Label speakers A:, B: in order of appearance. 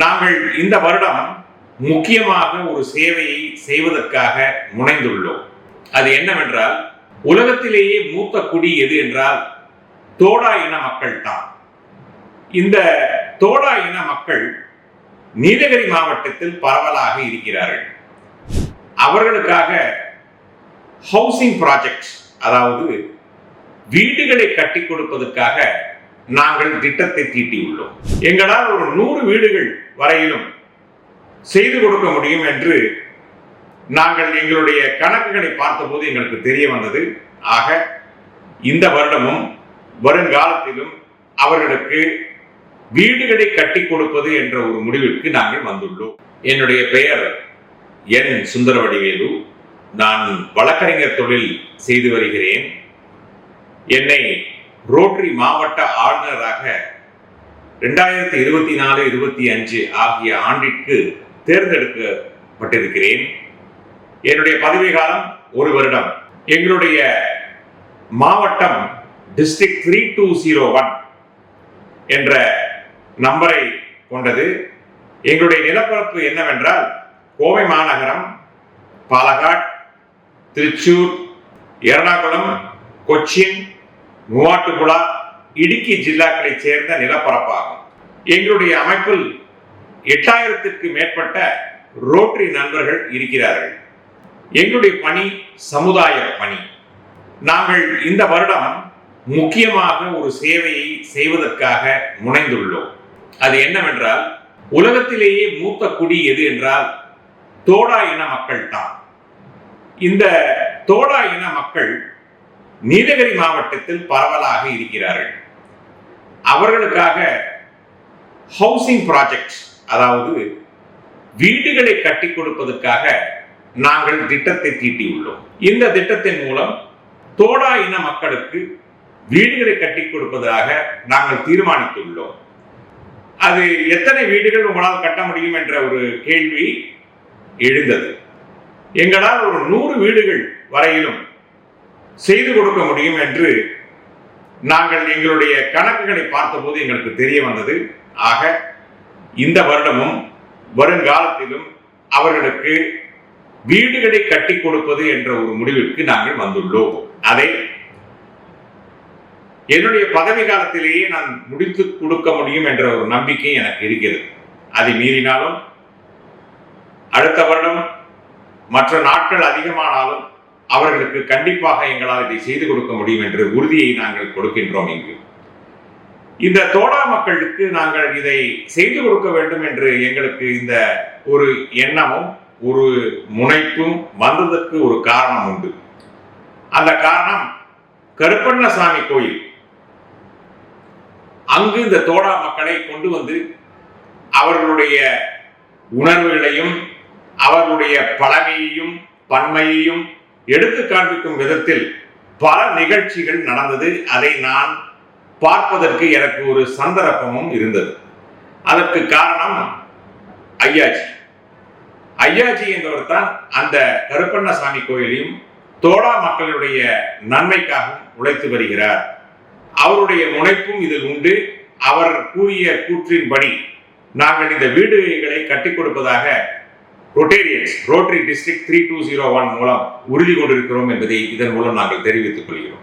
A: நாங்கள் இந்த வருடம் முக்கியமாக ஒரு சேவையை செய்வதற்காக முனைந்துள்ளோம். அது என்னவென்றால் உலகத்திலேயே மூத்த குடி எது என்றால் தோடா இன மக்கள் தான். இந்த தோடா இன மக்கள் நீலகிரி மாவட்டத்தில் பரவலாக இருக்கிறார்கள். அவர்களுக்காக ஹவுசிங் ப்ராஜெக்ட் அதாவது வீடுகளை கட்டி கொடுப்பதற்காக நாங்கள் திட்டத்தை தீட்டியுள்ளோம். எங்களால் ஒரு நூறு வீடுகள் வரையிலும் செய்து கொடுக்க முடியும் என்று நாங்கள் எங்களுடைய கணக்குகளை பார்த்தபோது எங்களுக்கு தெரிய வந்தது. ஆக இந்த வருடமும் வருங்காலத்திலும் அவர்களுக்கு வீடுகளை கட்டி கொடுப்பது என்ற ஒரு முடிவிற்கு நாங்கள் வந்துள்ளோம். என்னுடைய பெயர் என். சுந்தரவடிவேலு. நான் வழக்கறிஞர் தொழில் செய்து வருகிறேன். என்னை ரோட்டரி மாவட்ட ஆளுநராக ரெண்டாயிரத்தி இருபத்தி நாலு இருபத்தி அஞ்சு ஆகிய ஆண்டிற்கு தேர்ந்தெடுக்கப்பட்டிருக்கிறேன். என்னுடைய பதவி காலம் ஒரு வருடம். எங்களுடைய மாவட்டம் district three two zero one என்ற நம்பரை கொண்டது. எங்களுடைய நிலப்பரப்பு என்னவென்றால் கோவை மாநகரம் பாலகாட் திருச்சூர் எர்ணாகுளம் கொச்சின் மூவாட்டுகுளா இடுக்கி ஜில்லாக்களை சேர்ந்த நிலப்பரப்பாகும். எங்களுடைய அமைப்பில் எட்டாயிரத்திற்கு மேற்பட்ட ரோட்டரி நண்பர்கள் இருக்கிறார்கள். எங்களுடைய பணி சமுதாய பணி. நாங்கள் இந்த வருடம் முக்கியமாக ஒரு சேவையை செய்வதற்காக முனைந்துள்ளோம். அது என்னவென்றால் உலகத்திலேயே மூத்த குடி எது என்றால் தோடா இன மக்கள் தான் இந்த தோடா இன மக்கள் நீலகிரி மாவட்டத்தில் பரவலாக இருக்கிறார்கள். அவர்களுக்காக ஹவுசிங் ப்ராஜெக்ட் அதாவது வீடுகளை கட்டி கொடுப்பதற்காக நாங்கள் திட்டத்தை தீட்டியுள்ளோம். இந்த திட்டத்தின் மூலம் தோடா இன மக்களுக்கு வீடுகளை கட்டி கொடுப்பதாக நாங்கள் தீர்மானித்துள்ளோம். அது எத்தனை வீடுகள் உங்களால் கட்ட முடியும் என்ற ஒரு கேள்வி எழுந்தது. எங்களால் ஒரு நூறு வீடுகள் வரையிலும் செய்து கொடுக்க முடியும் என்று நாங்கள் எங்களுடைய கணக்குகளை பார்த்தபோது எங்களுக்கு தெரிய வந்தது. ஆக இந்த வருடமும் வருங்காலத்திலும் அவர்களுக்கு வீடுகளை கட்டி கொடுப்பது என்ற ஒரு முடிவிற்கு நாங்கள் வந்துள்ளோம். அதை என்னுடைய பதவி காலத்திலேயே நான் முடித்து கொடுக்க முடியும் என்ற ஒரு நம்பிக்கை எனக்கு இருக்கிறது. அதை மீறினாலும் அடுத்த வருடம் மற்ற நாட்கள் அதிகமானாலும் அவர்களுக்கு கண்டிப்பாக எங்களால் இதை செய்து கொடுக்க முடியும் என்ற உறுதியை நாங்கள் கொடுக்கின்றோம் இங்கு. இந்த தோடா மக்களுக்கு நாங்கள் இதை செய்து கொடுக்க வேண்டும் என்று எங்களுக்கு இந்த ஒரு எண்ணமும் ஒரு முனைப்பும் வந்ததற்கு ஒரு காரணம் உண்டு. அந்த காரணம் கருப்பண்ணசாமி கோயில். அங்கு இந்த தோடா மக்களை கொண்டு வந்து அவர்களுடைய உணர்வுகளையும் அவர்களுடைய பழமையையும் பன்மையையும் எடுத்து காண்பிக்கும் விதத்தில் பல நிகழ்ச்சிகள் நடந்தது. அதை நான் பார்ப்பதற்கு எனக்கு ஒரு சந்தர்ப்பமும் இருந்தது. அதற்கு காரணம் ஐயாஜி. ஐயாஜி என்பவர் தான் அந்த கருப்பண்ணசாமி கோயிலையும் தோடா மக்களுடைய நன்மைக்காகவும் உழைத்து வருகிறார். அவருடைய முனைப்பும் இதில் உண்டு. அவர் கூறிய கூற்றின்படி நாங்கள் இந்த வீடுகளை கட்டிக் கொடுப்பதாக Rotarians Rotary district three two zero one மூலம் உறுதி கொண்டிருக்கிறோம் என்பதை இதன் மூலம் நாங்கள் தெரிவித்துக் கொள்கிறோம்.